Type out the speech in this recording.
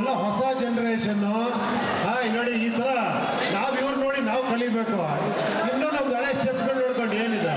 ಇವರೆಲ್ಲ ಹೊಸ ಜನ್ರೇಷನ್ನು ನೋಡಿ ಈ ತರ ನಾವು ಇವ್ರು ನೋಡಿ ನಾವು ಕಲಿಬೇಕು. ಇನ್ನೂ ನಮ್ಮ ಹಳೆ ಸ್ಟೆಪ್ಗಳು ನೋಡ್ಕೊಂಡು ಏನಿದೆ?